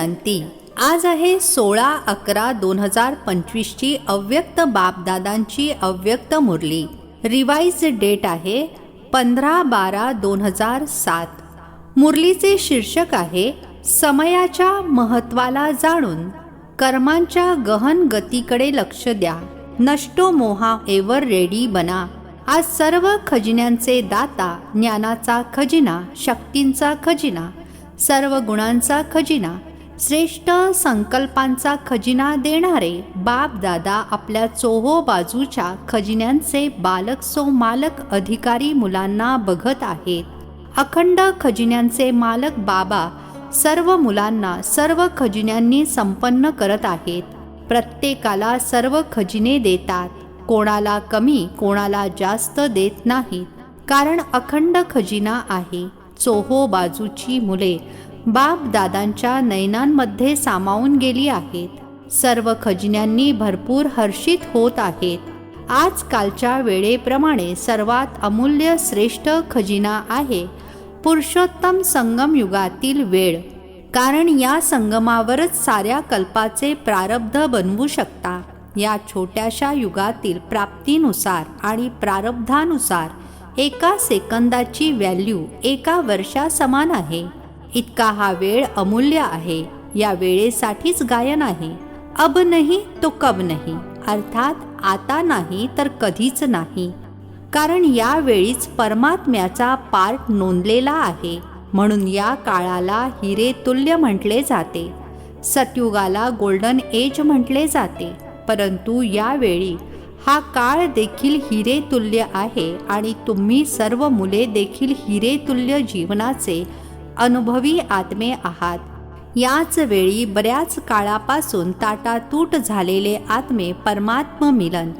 जयंती. आज आहे सोळा अकरा दोन हजार पंचवीसची अव्यक्त बापदादांची अव्यक्त मुरली. रिवाईज डेट आहे पंधरा बारा दोन हजार सात. मुरलीचे शीर्षक आहे समयाच्या महत्वाला जाणून. कर्मांच्या गहन गतीकडे लक्ष द्या. नष्टो मोहा एवर रेडी बना. आज सर्व खजिन्यांचे दाता ज्ञानाचा खजिना शक्तींचा खजिना सर्व गुणांचा खजिना श्रेष्ठ संकल्पांचा खजिना देणारे बाप दादा आपल्या चोहो बाजूच्या खजिन्यांचे बालक सो मालक अधिकारी मुलांना बघत आहेत. अखंड खजिन्यांचे मालक बाबा सर्व मुलांना सर्व खजिन्यांनी संपन्न करत आहेत. प्रत्येकाला सर्व खजिने देतात. कोणाला कमी कोणाला जास्त देत नाहीत. कारण अखंड खजिना आहे. चोहो बाजूची मुले बाप दादांच्या नयनांमध्ये सामावून गेली आहेत. सर्व खजिन्यांनी भरपूर हर्षित होत आहेत. आजकालच्या वेळेप्रमाणे सर्वात अमूल्य श्रेष्ठ खजिना आहे पुरुषोत्तम संगम युगातील वेळ. कारण या संगमावरच साऱ्या कल्पाचे प्रारब्ध बनवू शकता. या छोट्याशा युगातील प्राप्तीनुसार आणि प्रारब्धानुसार एका सेकंदाची व्हॅल्यू एका वर्षा समान आहे. इतका हा वेळ अमूल्य आहे. या वेळेसाठीच गायन आहे. अब नाही तो कब नाही. अर्थात आता नाही तर कधीच नाही. कारण या वेळीच परमात्म्याचा पार्ट नोंदलेला आहे. म्हणून या काळाला हिरे तुल्य म्हटले जाते. सतयुगाला गोल्डन एज म्हटले जाते. परंतु यावेळी हा काळ देखील हिरे तुल्य आहे आणि तुम्ही सर्व मुले देखील हिरे तुल्य जीवनाचे अनुभवी आत्मे आहात. याच वेळी बऱ्याच काळापासून ताटातूट झालेले आत्मे परमात्म मिलन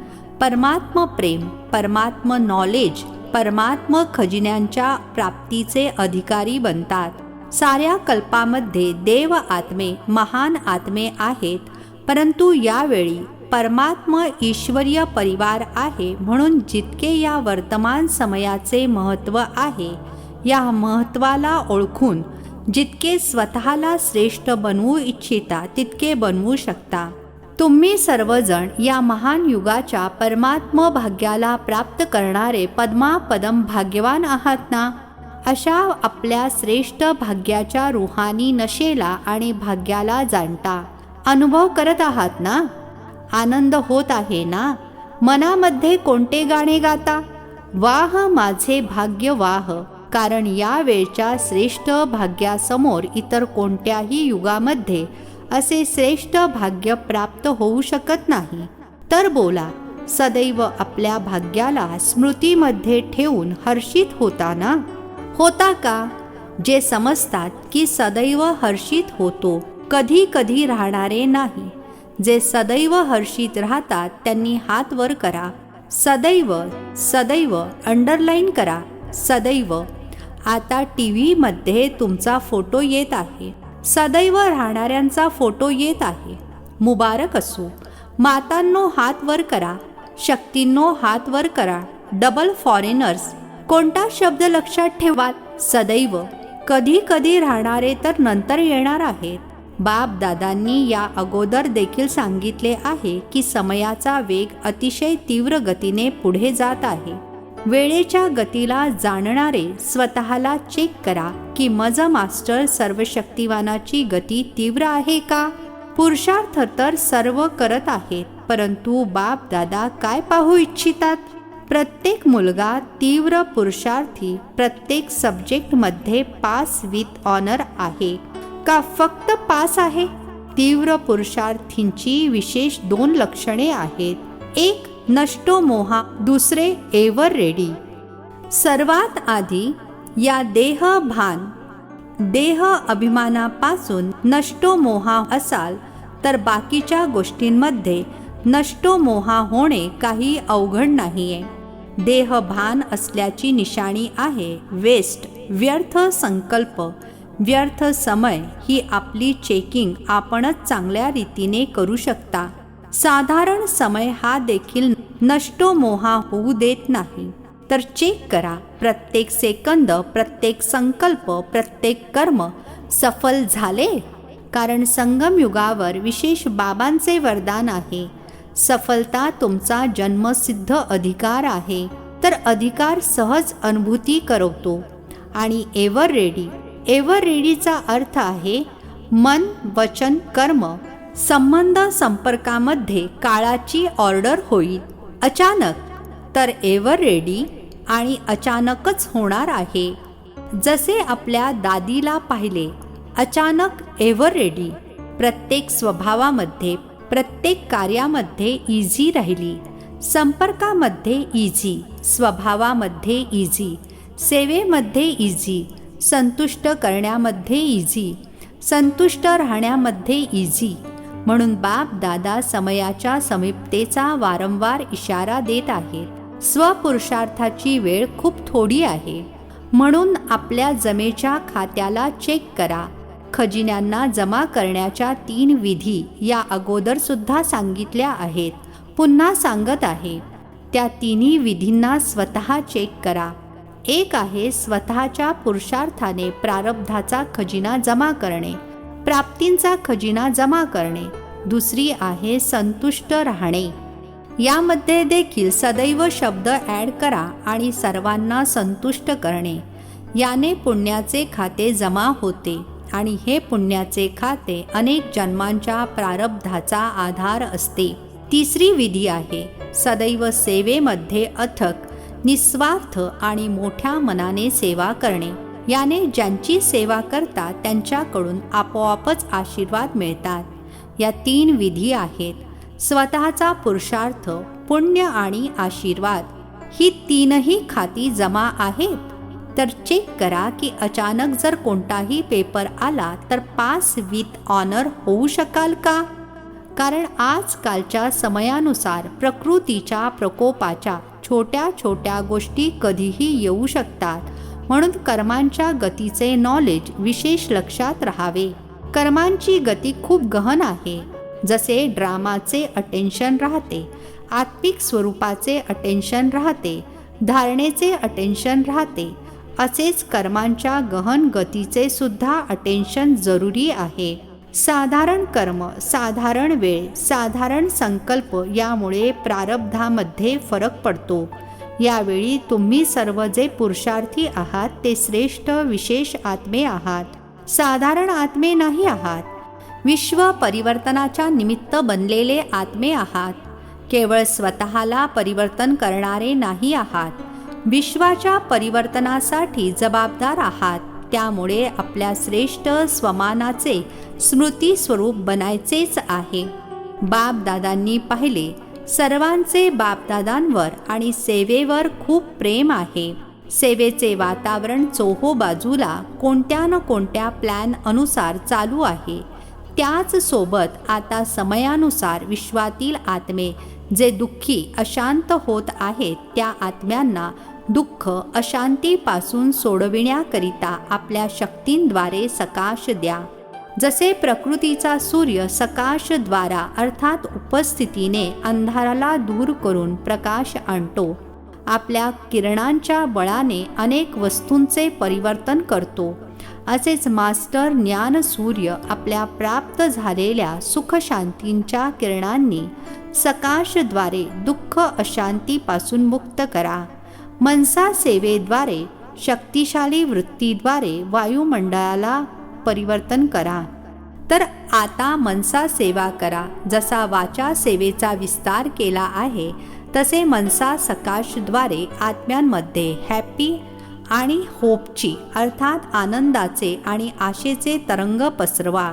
परमात्म प्रेम परमात्म नॉलेज परमात्म खजिन्यांच्या प्राप्तीचे अधिकारी बनतात. साऱ्या कल्पामध्ये देव आत्मे महान आत्मे आहेत परंतु यावेळी परमात्म ईश्वरीय परिवार आहे म्हणून जितके या वर्तमान समयाचे महत्त्व आहे या महत्त्वाला ओळखून जितके स्वतःला श्रेष्ठ बनवू इच्छिता तितके बनवू शकता. तुम्ही सर्वजण या महान युगाच्या परमात्म भाग्याला प्राप्त करणारे पद्मापदम भाग्यवान आहात ना? अशा आपल्या श्रेष्ठ भाग्याच्या रुहानी नशेला आणि भाग्याला जाणता अनुभव करत आहात ना? आनंद होत आहे ना? मनामध्ये कोणते गाणे गाता? वाह माझे भाग्य वाह कारण या वेळच्या श्रेष्ठ भाग्यासमोर इतर कोणत्याही युगामध्ये असे श्रेष्ठ भाग्य प्राप्त होऊ शकत नाही. तर बोला सदैव आपल्या भाग्याला स्मृतीमध्ये ठेवून हर्षित होता ना? होता का? जे समजतात की सदैव हर्षित होतो कधी कधी राहणारे नाही. जे सदैव हर्षित राहतात त्यांनी हात वर करा. सदैव सदैव अंडरलाईन करा. सदैव आता टी व्हीमध्ये तुमचा फोटो येत आहे. सदैव राहणाऱ्यांचा फोटो येत आहे. मुबारक असो. मातांनो हात वर करा. शक्तींनो हात वर करा. Double foreigners. कोणता शब्द लक्षात ठेवा सदैव. कधी कधी राहणारे तर नंतर येणार आहेत. बाप दादांनी या अगोदर देखील सांगितले आहे की समयाचा वेग अतिशय तीव्र गतीने पुढे जात आहे. वेळेच्या गतीला जाणणारे स्वतःला चेक करा की मज मास्टर सर्वशक्तिवानाची गती तीव्र आहे का? पुरुषार्थ तर सर्व करत आहेत परंतु बाप दादा काय पाहू इच्छितात? प्रत्येक मुलगा तीव्र पुरुषार्थी प्रत्येक सब्जेक्टमध्ये पास विथ ऑनर आहे. का फक्त पास आहे? तीव्र पुरुषार्थींची विशेष दोन लक्षणे आहेत. एक नष्टो मोहा दुसरे एवर रेडी. सर्वात आधी या देह भान देह अभिमानापासून नष्टो मोहा असाल तर बाकीच्या गोष्टींमध्ये नष्टो मोहा होणे काही अवघड नाहीये. देह भान असल्याची निशाणी आहे वेस्ट व्यर्थ संकल्प व्यर्थ समय ही आपली चेकिंग आपणच चांगल्या रीतीने करू शकता. साधारण समय हा देखील नष्टो मोहा होऊ देत नाही. तर चेक करा. प्रत्येक सेकंद प्रत्येक संकल्प प्रत्येक कर्म सफल झाले? कारण संगमयुगावर विशेष बाबांचे वरदान आहे. सफलता तुमचा जन्मसिद्ध अधिकार आहे. तर अधिकार सहज अनुभूती करवतो. आणि एव्हर रेडी एव्हर रेडीचा अर्थ आहे मन वचन कर्म. संबंध संपर्कामध्ये काळाची ऑर्डर होईल. अचानक. तर एव्हर रेडी आणि अचानकच होणार आहे. जसे आपल्या दादीला पाहिले. अचानक एव्हर रेडी. प्रत्येक स्वभावामध्ये प्रत्येक कार्यामध्ये इझी राहिली. संपर्कामध्ये इझी स्वभावामध्ये इझी सेवेमध्ये इझी संतुष्ट करण्यामध्ये इझी संतुष्ट राहण्यामध्ये इझी म्हणून बाप दादा समयाच्या समीपतेचा वारंवार इशारा देत आहेत. स्वपुरुषार्थाची वेळ खूप थोडी आहे. म्हणून आपल्या जमेच्या खात्याला चेक करा. खजिन्यांना जमा करण्याच्या तीन विधी या अगोदर सुद्धा सांगितल्या आहेत. पुन्हा सांगत आहे. त्या तिन्ही विधींना स्वतः चेक करा. एक आहे स्वतःच्या पुरुषार्थाने प्रारब्धाचा खजिना जमा करणे. प्राप्तींचा खजिना जमा करणे. दुसरी आहे संतुष्ट राहणे. यामध्ये देखील सदैव शब्द ॲड करा आणि सर्वांना संतुष्ट करणे. याने पुण्याचे खाते जमा होते आणि हे पुण्याचे खाते अनेक जन्मांच्या प्रारब्धाचा आधार असते. तिसरी विधी आहे सदैव सेवेमध्ये अथक निस्वार्थ आणि मोठ्या मनाने सेवा करणे. याने ज्यांची सेवा करतात त्यांच्याकडून आपोआपच आशीर्वाद मिळतात. या तीन विधी आहेत. स्वतःचा पुरुषार्थ पुण्य आणि आशीर्वाद. ही तीनही खाती जमा आहेत? तर चेक करा की अचानक जर कोणताही पेपर आला तर पास विथ ऑनर होऊ शकाल का? कारण आजकालच्या समयानुसार प्रकृतीच्या प्रकोपाच्या छोट्या छोट्या गोष्टी कधीही येऊ शकतात. म्हणून कर्मांच्या गतीचे नॉलेज विशेष लक्षात राहावे. कर्मांची गती खूप गहन आहे. जसे ड्रामाचे अटेन्शन राहते आत्मिक स्वरूपाचे अटेन्शन राहते धारणेचे अटेन्शन राहते असेच कर्मांच्या गहन गतीचे सुद्धा अटेन्शन जरुरी आहे. साधारण कर्म साधारण वेळ साधारण संकल्प यामुळे प्रारब्धामध्ये फरक पडतो. यावेळी तुम्ही सर्व जे पुरुषार्थी आहात ते श्रेष्ठ विशेष आत्मे आहात. साधारण आत्मे नाही आहात. विश्व परिवर्तनाच्या निमित्त बनलेले आत्मे आहात. केवळ स्वतःला परिवर्तन करणारे नाही आहात. विश्वाच्या परिवर्तनासाठी जबाबदार आहात. त्यामुळे आपल्या श्रेष्ठ स्वमानाचे स्मृती स्वरूप बनायचेच आहे. बापदादांनी पाहिले सर्वांचे बापदादांवर आणि सेवेवर खूप प्रेम आहे. सेवेचे वातावरण चोहो बाजूला कोणत्या न कोणत्या प्लॅन अनुसार चालू आहे. त्याच सोबत आता समयानुसार विश्वातील आत्मे जे दुःखी अशांत होत आहेत त्या आत्म्यांना दुःख अशांतीपासून सोडविण्याकरिता आपल्या शक्तींद्वारे सकाश द्या. जसे प्रकृतीचा सूर्य सकाशद्वारा अर्थात उपस्थितीने अंधाराला दूर करून प्रकाश आणतो आपल्या किरणांच्या बळाने अनेक वस्तूंचे परिवर्तन करतो. असेच मास्टर ज्ञान सूर्य आपल्या प्राप्त झालेल्या सुखशांतींच्या किरणांनी सकाशद्वारे दुःख अशांतीपासून मुक्त करा. मनसा सेवेद्वारे शक्तिशाली वृत्तीद्वारे वायुमंडळाला परिवर्तन करा. तर आता मनसा सेवा करा. जसा वाचा सेवेचा विस्तार केला आहे तसे मनसा सकाशद्वारे आत्म्यांमध्ये हॅपी आणि होपची अर्थात आनंदाचे आणि आशेचे तरंग पसरवा.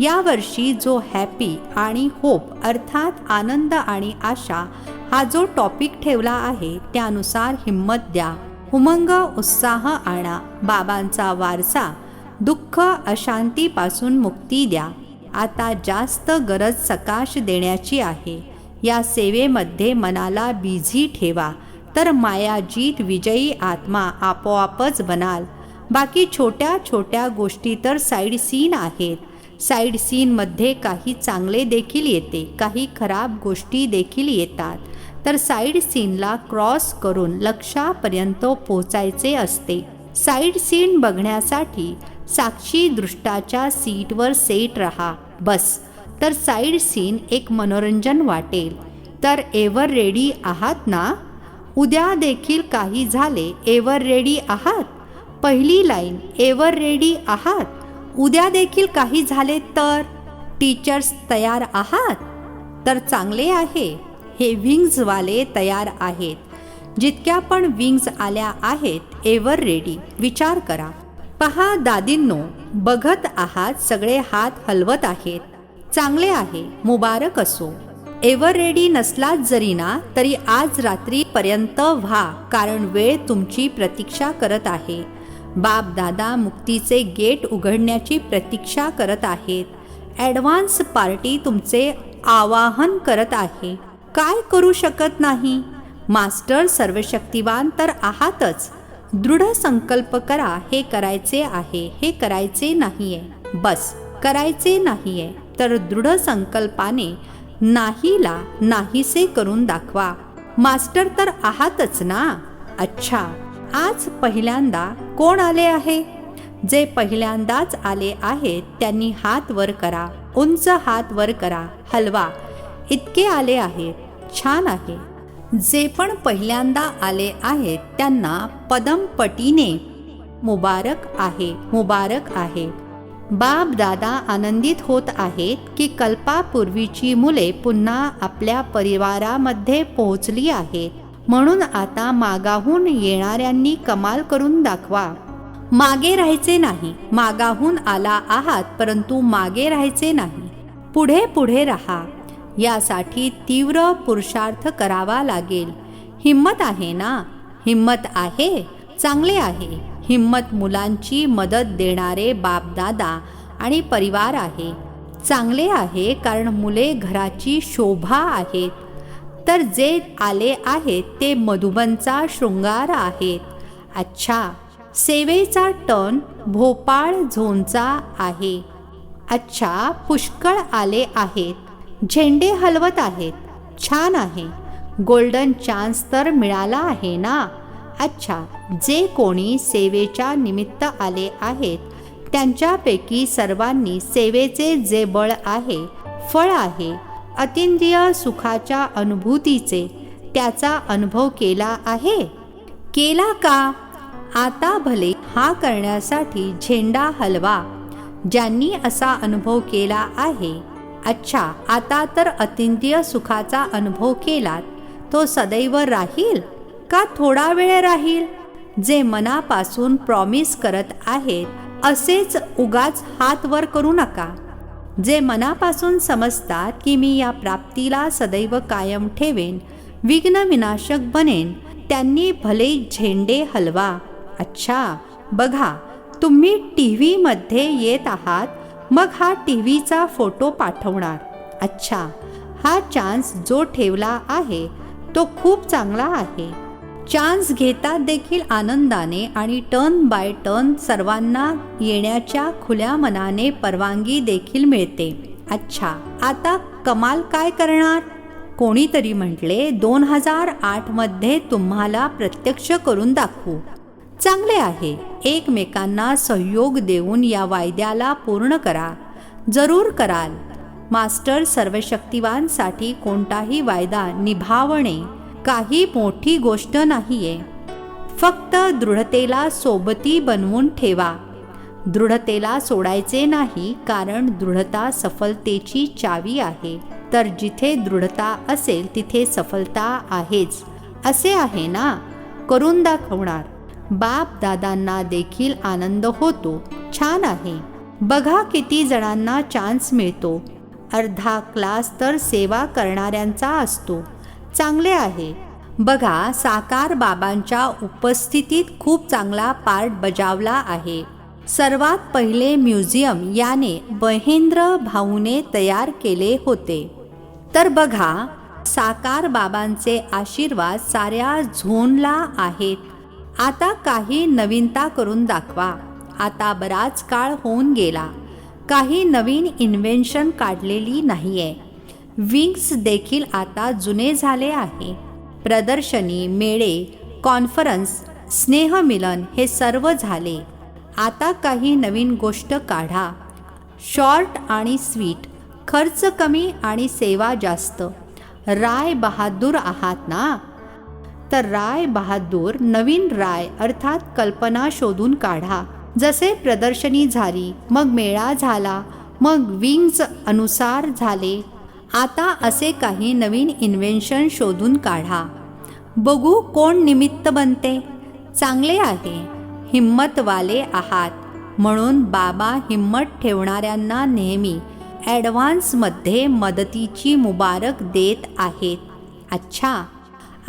यावर्षी जो हॅपी आणि होप अर्थात आनंद आणि आशा हा जो टॉपिक ठेवला आहे त्यानुसार हिंमत द्या. उमंग उत्साह आणा. बाबांचा वारसा दुःख अशांतीपासून मुक्ती द्या. आता जास्त गरज सकाश देण्याची आहे. या सेवेमध्ये मनाला बिझी ठेवा. तर मायाजीत विजयी आत्मा आपोआपच बनाल. बाकी छोट्या छोट्या गोष्टी तर साईड सीन आहेत. साईड सीनमध्ये काही चांगले देखील येते काही खराब गोष्टी देखील येतात. तर साईड सीनला क्रॉस करून लक्षापर्यंत पोचायचे असते. साईड सीन बघण्यासाठी साक्षी दृष्टाच्या सीटवर सेट रहा बस. तर साईड सीन एक मनोरंजन वाटेल. तर एव्हर रेडी आहात ना? उद्या देखील काही झाले एव्हर रेडी आहात? पहिली लाईन एव्हर रेडी आहात? उद्या देखील काही झाले तर? टीचर्स तयार आहात? तर चांगले आहे. हे विंग्जवाले तयार आहेत. जितक्या पण विंग्ज आल्या आहेत एवर रेडी. विचार करा. पहा दादींनो बघत आहात सगळे हात हलवत आहेत. चांगले आहे मुबारक असो. एवर रेडी नसलात जरी ना तरी आज रात्रीपर्यंत व्हा कारण वेळ तुमची प्रतीक्षा करत आहे. बाप दादा मुक्तीचे गेट उघडण्याची प्रतीक्षा करत आहेत. ॲडव्हान्स पार्टी तुमचे आवाहन करत आहे. काय करू शकत नाही? मास्टर सर्वशक्तिवान तर आहातच. दृढ संकल्प करा हे करायचे आहे हे करायचे नाहीये. बस करायचे नाहीये. तर दृढ संकल्पाने नाहीला नाहीसे करून दाखवा. मास्टर तर आहातच ना? अच्छा आज पहिल्यांदा कोण आले आहे? जे पहिल्यांदाच आले आहेत त्यांनी हात वर करा उंच हात वर करा. हलवा इतके आले आहेत छान आहे. जे पण पहिल्यांदा आले आहेत त्यांना पदमपटीने मुबारक आहे मुबारक आहे. बाप दादा आनंदित होत आहेत की कल्पापूर्वीची मुले पुन्हा आपल्या परिवारामध्ये पोहोचली आहेत. म्हणून आता मागाहून येणाऱ्यांनी कमाल करून दाखवा. मागे राहायचे नाही मागाहून आला आहात परंतु मागे राहायचे नाही. पुढे पुढे राहा. यासाठी तीव्र पुरुषार्थ करावा लागेल. हिम्मत आहे ना? हिम्मत आहे? चांगले आहे. हिम्मत मुलांची मदत देणारे बापदादा आणि परिवार आहे. चांगले आहे कारण मुले घराची शोभा आहेत. तर जे आले आहेत ते मधुबनचा शृंगार आहेत. अच्छा सेवेचा टन भोपाळ झोनचा आहे. अच्छा पुष्कळ आले आहेत. झेंडे हलवत आहेत. छान आहे. गोल्डन चान्स तर मिळाला आहे ना? अच्छा जे कोणी सेवेच्या निमित्त आले आहेत त्यांच्यापैकी सर्वांनी सेवेचे जे बळ आहे फळ आहे अतिंद्रिय सुखाच्या अनुभूतीचे त्याचा अनुभव केला आहे? केला का? आता भले हा करण्यासाठी झेंडा हलवा. ज्यांनी असा अनुभव केला आहे अच्छा आता तर अतिंद्रिय सुखाचा अनुभव केलात. तो सदैव राहील? का थोडा वेळ राहील? जे मनापासून प्रॉमिस करत आहेत असेच उगाच हात वर करू नका. जे मनापासून समजतात की मी या प्राप्तीला सदैव कायम ठेवेन विघ्न विनाशक बनेन त्यांनी भले झेंडे हलवा. अच्छा बघा तुम्ही टी व्हीमध्ये येत आहात मग हा टी व्हीचा फोटो पाठवणार. अच्छा हा चान्स जो ठेवला आहे तो खूप चांगला आहे. चान्स घेतात देखील आनंदाने आणि टर्न बाय टर्न सर्वांना येण्याच्या खुल्या मनाने परवानगी देखील मिळते. अच्छा आता कमाल काय करणार? कोणीतरी म्हटले दोन हजार आठमध्ये तुम्हाला प्रत्यक्ष करून दाखवू. चांगले आहे. एकमेकांना सहयोग देऊन या वायद्याला पूर्ण करा. जरूर कराल. मास्टर सर्वशक्तिवानसाठी कोणताही वायदा निभावणे काही मोठी गोष्ट नाहीये. फक्त दृढतेला सोबती बनवून ठेवा. दृढतेला सोडायचे नाही कारण दृढता सफलतेची चावी आहे. तर जिथे दृढता असेल तिथे सफलता आहेच. असे आहे ना? करून दाखवणार. बाप दादांना देखील आनंद होतो. छान आहे. बघा किती जणांना चान्स मिळतो. अर्धा क्लास तर सेवा करणाऱ्यांचा असतो. चांगले आहे. बघा साकार बाबांच्या उपस्थितीत खूप चांगला पार्ट बजावला आहे. सर्वात पहिले म्युझियम याने महेंद्र भाऊने तयार केले होते. तर बघा साकार बाबांचे आशीर्वाद साऱ्या झोनला आहेत. आता काही नवीनता करून दाखवा. आता बराच काळ होऊन गेला. काही नवीन इन्व्हेन्शन काढलेली नाही आहे विंग्स देखील आता जुने झाले आहे. प्रदर्शनी मेळे कॉन्फरन्स स्नेहमिलन हे सर्व झाले. आता काही नवीन गोष्ट काढा. शॉर्ट आणि स्वीट खर्च कमी आणि सेवा जास्त. राय बहादूर आहात ना? तर राय बहादूर नवीन राय अर्थात कल्पना शोधून काढा. जसे प्रदर्शनी झाली मग मेळा झाला मग विंग्ज अनुसार झाले. आता असे काही नवीन इन्व्हेन्शन शोधून काढा. बघू कोण निमित्त बनते. चांगले आहे हिम्मतवाले आहात. म्हणून बाबा हिम्मत ठेवणाऱ्यांना नेहमी ॲडव्हान्समध्ये मदतीची मुबारक देत आहेत. अच्छा!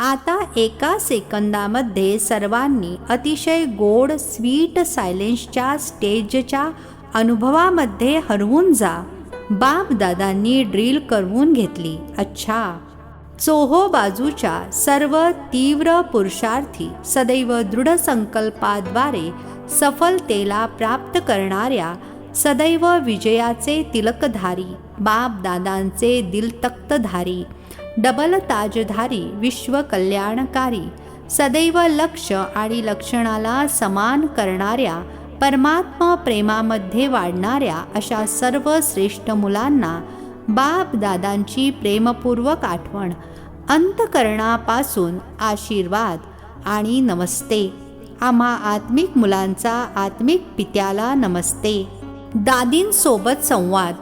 आता एका सेकंदामध्ये सर्वांनी अतिशय गोड स्वीट सायलेन्सच्या स्टेजच्या अनुभवामध्ये हरवून जा. बापदादांनी ड्रिल करवून घेतली. अच्छा. चोहो बाजूच्या सर्व तीव्र पुरुषार्थी सदैव दृढ संकल्पाद्वारे सफलतेला प्राप्त करणाऱ्या सदैव विजयाचे तिलकधारी बापदादांचे दिलतक्तधारी डबल ताजधारी विश्वकल्याणकारी सदैव लक्ष आणि लक्षणाला समान करणाऱ्या परमात्मा प्रेमामध्ये वाढणाऱ्या अशा सर्व श्रेष्ठ मुलांना बाप दादांची प्रेमपूर्वक आठवण अंतकरणापासून आशीर्वाद आणि नमस्ते. आम्हा आत्मिक मुलांचा आत्मिक पित्याला नमस्ते. दादींसोबत संवाद.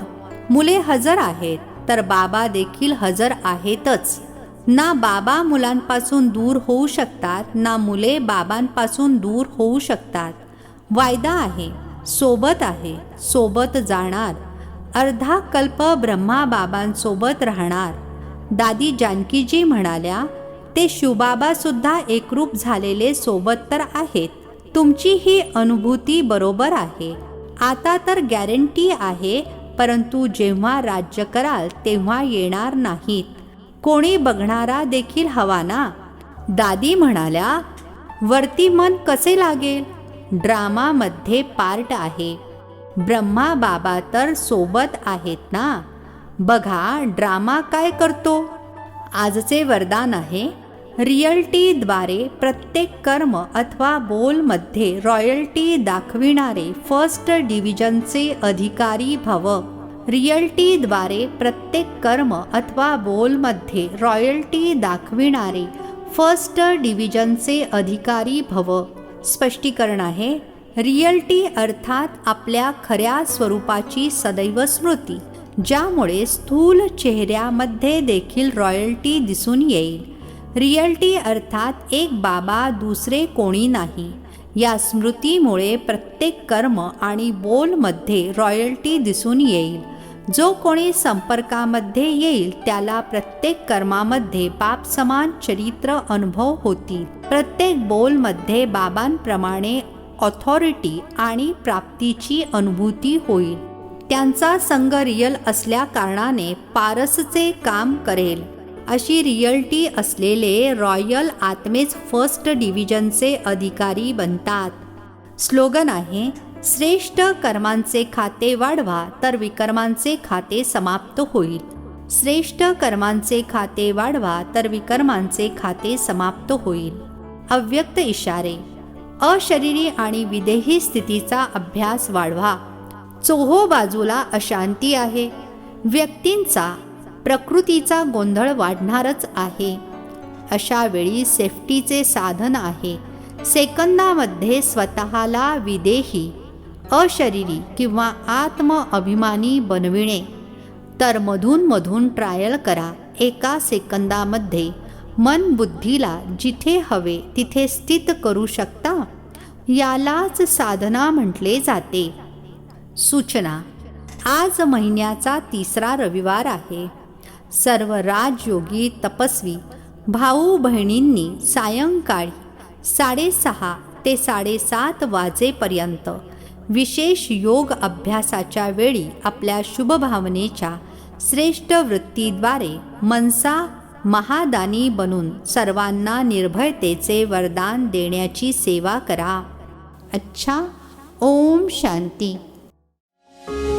मुले हजर आहेत. तर बाबा देखील हजर आहेतच. ना बाबा मुलांपासून दूर होऊ शकतात ना मुले बाबांपासून दूर होऊ शकतात. वायदा आहे सोबत आहे सोबत जाणार. अर्धा कल्प ब्रह्मा बाबांसोबत राहणार. दादी जानकीजी म्हणाल्या ते शिवबाबासुद्धा एकरूप झालेले सोबत तर आहेत. तुमची ही अनुभूती बरोबर आहे. आता तर गॅरंटी आहे परंतु जेव्हा राज्य कराल तेव्हा येणार नाहीत. कोणी बघणारा देखील हवा ना? दादी म्हणाल्या वरती मन कसे लागेल? ड्रामामध्ये पार्ट आहे. ब्रह्मा बाबा तर सोबत आहेत ना? बघा ड्रामा काय करतो? आजचे वरदान आहे रिअल्टीद्वारे प्रत्येक कर्म अथवा बोलमध्ये रॉयल्टी दाखविणारे फर्स्ट डिव्हिजनचे अधिकारी भव. रिअल्टीद्वारे प्रत्येक कर्म अथवा बोलमध्ये रॉयल्टी दाखविणारे फर्स्ट डिव्हिजनचे अधिकारी भव. स्पष्टीकरण आहे रिअल्टी अर्थात आपल्या खऱ्या स्वरूपाची सदैव स्मृती ज्यामुळे स्थूल चेहऱ्यामध्ये देखील रॉयल्टी दिसून येईल. रिअल्टी अर्थात एक बाबा दुसरे कोणी नाही. या स्मृतीमुळे प्रत्येक कर्म आणि बोलमध्ये रॉयल्टी दिसून येईल. जो कोणी संपर्कामध्ये येईल त्याला प्रत्येक कर्मामध्ये बाप समान चरित्र अनुभव होतील. प्रत्येक बोलमध्ये बाबांप्रमाणे ऑथॉरिटी आणि प्राप्तीची अनुभूती होईल. त्यांचा संघ रियल असल्या कारणाने पारसचे काम करेल. अशी रिअल्टी असलेले रॉयल आत्मेच फर्स्ट डिव्हिजनचे अधिकारी बनतात. स्लोगन आहे श्रेष्ठ कर्मांचे खाते वाढवा तर विकर्मांचे खाते समाप्त होईल. श्रेष्ठ कर्मांचे खाते वाढवा तर विकर्मांचे खाते समाप्त होईल. अव्यक्त इशारे अशरीरी आणि विदेही स्थितीचा अभ्यास वाढवा. चोहो बाजूला अशांती आहे. व्यक्तींचा प्रकृतीचा गोंधळ वाढणारच आहे. अशा वेळी सेफ्टीचे साधन आहे. सेकंदामध्ये स्वतःला विदेही अशरीरी किंवा आत्म अभिमानी बनविणे. तर मधून मधून ट्रायल करा. एका सेकंदामध्ये मन बुद्धीला जिथे हवे तिथे स्थित करू शकता? यालाच साधना म्हटले जाते. सूचना. आज महिन्याचा तिसरा रविवार आहे. सर्व राजयोगी तपस्वी भाऊ बहिणींनी सायंकाळी साडेसहा ते साडेसात वाजेपर्यंत विशेष योग अभ्यासाच्या वेळी आपल्या शुभभावनेच्या श्रेष्ठ वृत्तीद्वारे मनसा महादानी बनून सर्वांना निर्भयतेचे वरदान देण्याची सेवा करा. अच्छा ओम शांती.